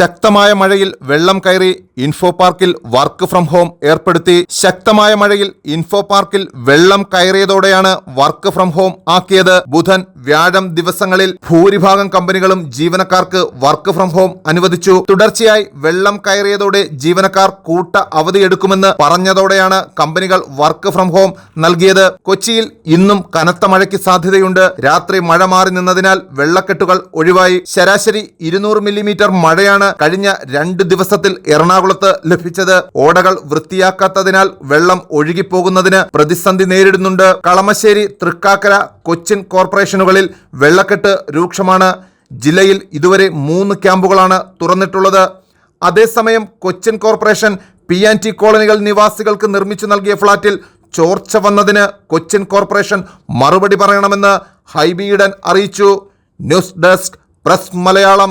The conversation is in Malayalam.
ശക്തമായ മഴയിൽ വെള്ളം കയറി ഇൻഫോ പാർക്കിൽ വർക്ക് ഫ്രം ഹോം ഏർപ്പെടുത്തി. ശക്തമായ മഴയിൽ ഇൻഫോ പാർക്കിൽ വെള്ളം കയറിയതോടെയാണ് വർക്ക് ഫ്രം ഹോം ആക്കിയത് ബുധൻ വ്യാഴം ദിവസങ്ങളിൽ ഭൂരിഭാഗം കമ്പനികളും ജീവനക്കാർക്ക് വർക്ക് ഫ്രം ഹോം അനുവദിച്ചു. തുടർച്ചയായി വെള്ളം കയറിയതോടെ ജീവനക്കാർ കൂട്ട അവധിയെടുക്കുമെന്ന് പറഞ്ഞതോടെയാണ് കമ്പനികൾ വർക്ക് ഫ്രം ഹോം നൽകിയത്. കൊച്ചിയിൽ ഇന്നും കനത്ത മഴയ്ക്ക് സാധ്യതയുണ്ട്. രാത്രി മഴ മാറി നിന്നതിനാൽ വെള്ളക്കെട്ടുകൾ ഒഴിവായി. ശരാശരി ഇരുന്നൂറ് മില്ലിമീറ്റർ മഴയാണ് കഴിഞ്ഞ രണ്ട് ദിവസത്തിൽ എറണാകുളത്ത് ലഭിച്ചത്. ഓടകൾ വൃത്തിയാക്കാത്തതിനാൽ വെള്ളം ഒഴുകിപ്പോകുന്നതിന് പ്രതിസന്ധി നേരിടുന്നുണ്ട്. കളമശ്ശേരി തൃക്കാക്കര കൊച്ചിൻ കോർപ്പറേഷനുകളിൽ വെള്ളക്കെട്ട് രൂക്ഷമാണ്. ജില്ലയിൽ ഇതുവരെ മൂന്ന് ക്യാമ്പുകളാണ് തുറന്നിട്ടുള്ളത്. അതേസമയം Cochin corporation P and T കോളനികൾ നിവാസികൾക്ക് നിർമ്മിച്ചു നൽകിയ ഫ്ളാറ്റിൽ ചോർച്ച വന്നതിന് കൊച്ചിൻ കോർപ്പറേഷൻ മറുപടി പറയണമെന്ന് ഹൈബിയിടൻ അറിയിച്ചു. News desk press Malayalam.